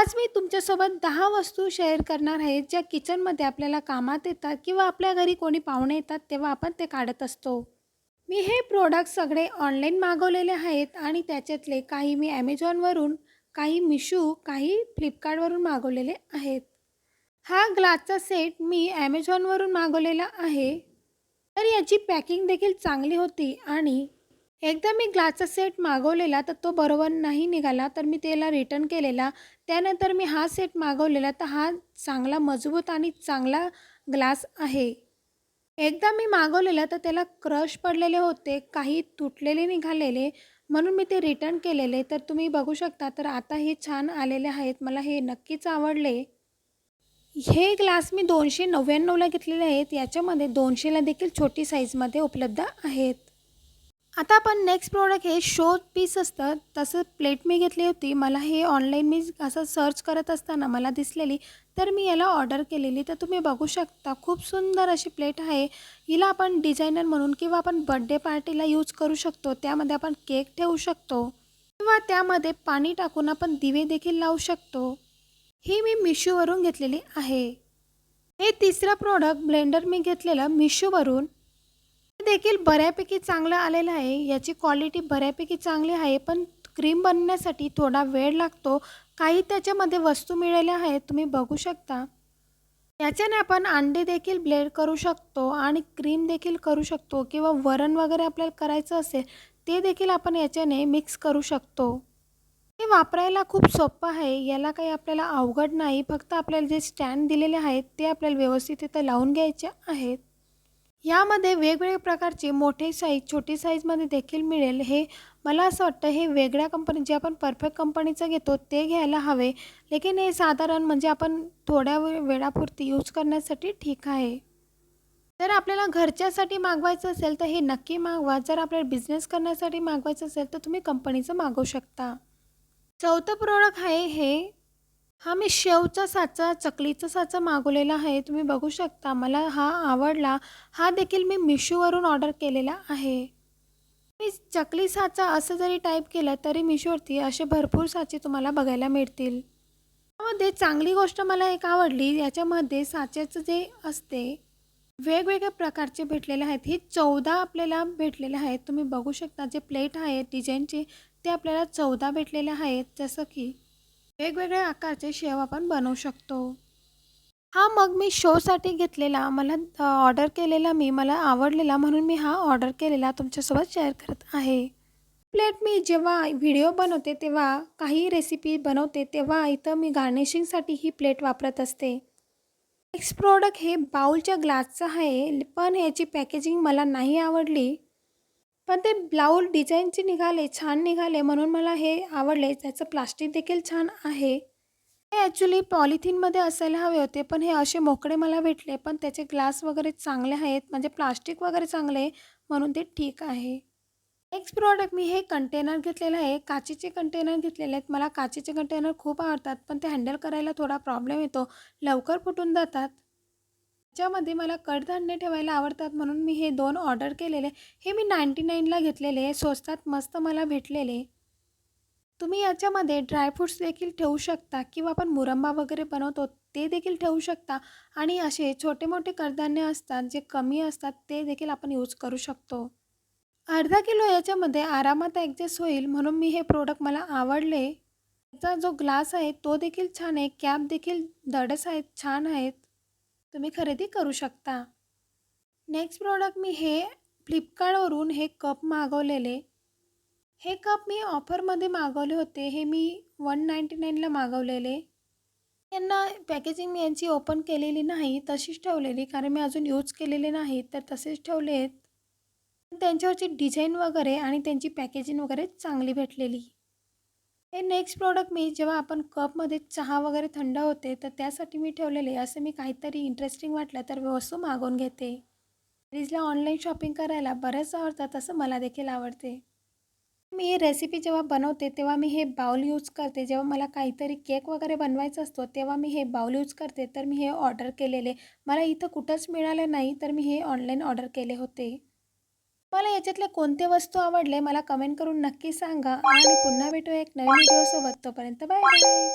आज मी तुमच्यासोबत दहा वस्तू शेअर करणार आहे ज्या किचनमध्ये आपल्याला कामात येतात किंवा आपल्या घरी कोणी पाहुणे येतात तेव्हा आपण ते काढत असतो. मी हे प्रोडक्ट सगळे ऑनलाईन मागवलेले आहेत आणि त्याच्यातले काही मी ॲमेझॉनवरून काही मिशू काही फ्लिपकार्टवरून मागवलेले आहेत. हा ग्लासचा सेट मी ॲमेझॉनवरून मागवलेला आहे. तर याची पॅकिंग देखील चांगली होती आणि एकदा मी ग्लासचा सेट मागवलेला तर तो बरोबर नाही निघाला तर मी त्याला रिटर्न केलेला. त्यानंतर मी हा सेट मागवलेला तर हा चांगला मजबूत आणि चांगला ग्लास आहे. एकदा मी मागवलेला तर त्याला क्रश पडलेले होते काही तुटलेले निघालेले म्हणून मी ते रिटर्न केलेले. तर तुम्ही बघू शकता तर आता हे छान आलेले आहेत मला हे नक्कीच आवडले. हे ग्लास मी दोनशे नव्याण्णवला घेतलेले आहेत याच्यामध्ये दोनशेला देखील छोटी साईजमध्ये उपलब्ध आहेत. आता आपण नेक्स्ट प्रोडक्ट हे शो पीस असतं तसं प्लेट मी घेतली होती. मला हे ऑनलाईन मी असं सर्च करत असताना मला दिसलेली. तर मी याला ऑर्डर केलेली. तर तुम्ही बघू शकता खूप सुंदर अशी प्लेट आहे. हिला आपण डिझायनर म्हणून किंवा आपण बड्डे पार्टीला यूज करू शकतो. त्यामध्ये आपण केक ठेवू शकतो. किंवा त्यामध्ये पाणी टाकून आपण दिवे देखील लावू शकतो. ही मी मिशोवरून घेतलेली आहे. हे तिसरं प्रोडक्ट ब्लेंडर मी घेतलेलं मिशोवरून. देखील बऱ्यापैकी चांगलं आलेलं आहे. याची क्वालिटी बऱ्यापैकी चांगली आहे पण क्रीम बनण्यासाठी थोडा वेळ लागतो. काही त्याच्यामध्ये वस्तू मिळाल्या आहेत तुम्ही बघू शकता. याच्याने आपण अंडे देखील ब्लेड करू शकतो आणि क्रीम देखील करू शकतो किंवा वरण वगैरे आपल्याला करायचं असेल ते देखील आपण याच्याने मिक्स करू शकतो. हे वापरायला खूप सोपं आहे याला काही आपल्याला अवघड नाही. फक्त आपल्याला जे स्टँड दिलेले आहेत ते आपल्याला व्यवस्थित इथं लावून घ्यायचे आहेत. यामध्ये वेगवेगळ्या प्रकारचे मोठे साईज छोटी साईजमध्ये देखील मिळेल. हे मला असं वाटतं हे वेगळ्या कंपनी जे आपण परफेक्ट कंपनीचं घेतो ते घ्यायला हवे. लेकिन हे साधारण म्हणजे आपण थोड्या वे वेळापुरती यूज करण्यासाठी ठीक आहे. जर आपल्याला घरच्यासाठी मागवायचं असेल तर हे नक्की मागवा. जर आपल्याला बिझनेस करण्यासाठी मागवायचं असेल तर तुम्ही कंपनीचं मागवू शकता. चौथं प्रोडक्ट आहे हे हा मी शेवचा साचा चकलीचा साचा मागवलेला आहे. तुम्ही बघू शकता मला हा आवडला. हा देखील मी मिशोवरून ऑर्डर केलेला आहे. मी चकली साचा असं जरी टाईप केलं तरी मिशोवरती असे भरपूर साचे तुम्हाला बघायला मिळतील. यामध्ये चांगली गोष्ट मला एक आवडली याच्यामध्ये साच्याचं जे असते वेगवेगळ्या प्रकारचे भेटलेले आहेत. हे चौदा आपल्याला भेटलेले आहेत. तुम्ही बघू शकता जे प्लेट आहेत डिझाईनचे ते आपल्याला चौदा भेटलेले आहेत. जसं की वेगवेगळ्या आकारचे शेव आपण बनवू शकतो. हा मग मी शोसाठी घेतलेला मला ऑर्डर केलेला मी मला आवडलेला म्हणून मी हा ऑर्डर केलेला तुमच्यासोबत शेअर करत आहे. प्लेट मी जेव्हा व्हिडिओ बनवते तेव्हा काही रेसिपी बनवते तेव्हा इथं मी गार्निशिंगसाठी ही प्लेट वापरत असते. नेक्स्ट प्रोडक्ट हे बाऊलच्या ग्लासचं आहे पण याची पॅकेजिंग मला नाही आवडली. पण ते ब्लाऊज डिझाईनचे निघाले छान निघाले म्हणून मला हे आवडले. त्याचं प्लास्टिक देखील छान आहे. हे ॲक्च्युली पॉलिथिनमध्ये असायला हवे होते पण हे असे मोकळे मला भेटले पण त्याचे ग्लास वगैरे चांगले आहेत म्हणजे प्लास्टिक वगैरे चांगले आहे म्हणून ते ठीक आहे. नेक्स्ट प्रॉडक्ट मी हे कंटेनर घेतलेलं आहे. काचेचे कंटेनर घेतलेले आहेत. मला काचेचे कंटेनर खूप आवडतात पण ते हँडल करायला थोडा प्रॉब्लेम येतो. लवकर फुटून जातात. त्याच्यामध्ये मला कडधान्य ठेवायला आवडतात म्हणून मी हे दोन ऑर्डर केलेले. हे मी नाईंटी नाईनला घेतलेले स्वस्तात मस्त मला भेटलेले तुम्ही याच्यामध्ये ड्रायफ्रूट्स देखील ठेवू शकता किंवा आपण मुरंबा वगैरे बनवतो ते देखील ठेवू शकता. आणि असे छोटे मोठे कडधान्य असतात जे कमी असतात ते देखील आपण यूज करू शकतो. अर्धा किलो याच्यामध्ये आरामात ॲडजस्ट होईल म्हणून मी हे प्रोडक्ट मला आवडले. याचा जो ग्लास आहे तो देखील छान आहे. कॅप देखील दडस आहेत छान आहेत. तुम्ही खरेदी करू शकता. नेक्स्ट प्रोडक्ट मी हे फ्लिपकार्टवरून हे कप मागवलेले. हे कप मी ऑफरमध्ये मागवले होते. हे मी वन नाईंटी नाईनला मागवलेले. यांना पॅकेजिंग मी यांची ओपन केलेली नाही तशीच ठेवलेली. कारण मी अजून यूज केलेले नाही तर तसेच ठेवले आहेत त्यांच्यावरची डिझाईन वगैरे आणि त्यांची पॅकेजिंग वगैरे चांगली भेटलेली. हे नेक्स्ट प्रोडक्ट मी जेव्हा आपण कपमध्ये चहा वगैरे थंड होते तर त्यासाठी मी ठेवलेले असं मी काहीतरी इंटरेस्टिंग वाटलं तर वस्तू मागवून घेते. फ्रीजला ऑनलाईन शॉपिंग करायला बरंच आवडतात असं मला देखील आवडते. मी ही रेसिपी जेव्हा बनवते तेव्हा मी हे बाउल यूज करते. जेव्हा मला काहीतरी केक वगैरे बनवायचा असतो तेव्हा मी हे बाउल यूज करते. तर मी हे ऑर्डर केलेले. मला इथं कुठंच मिळालं नाही तर मी हे ऑनलाईन ऑर्डर केले होते. मला याच्यातले कोणते वस्तू आवडले मला कमेंट करून नक्की सांगा. आणि पुन्हा भेटू एक नवीन व्हिडिओसोबत तोपर्यंत बाय बाय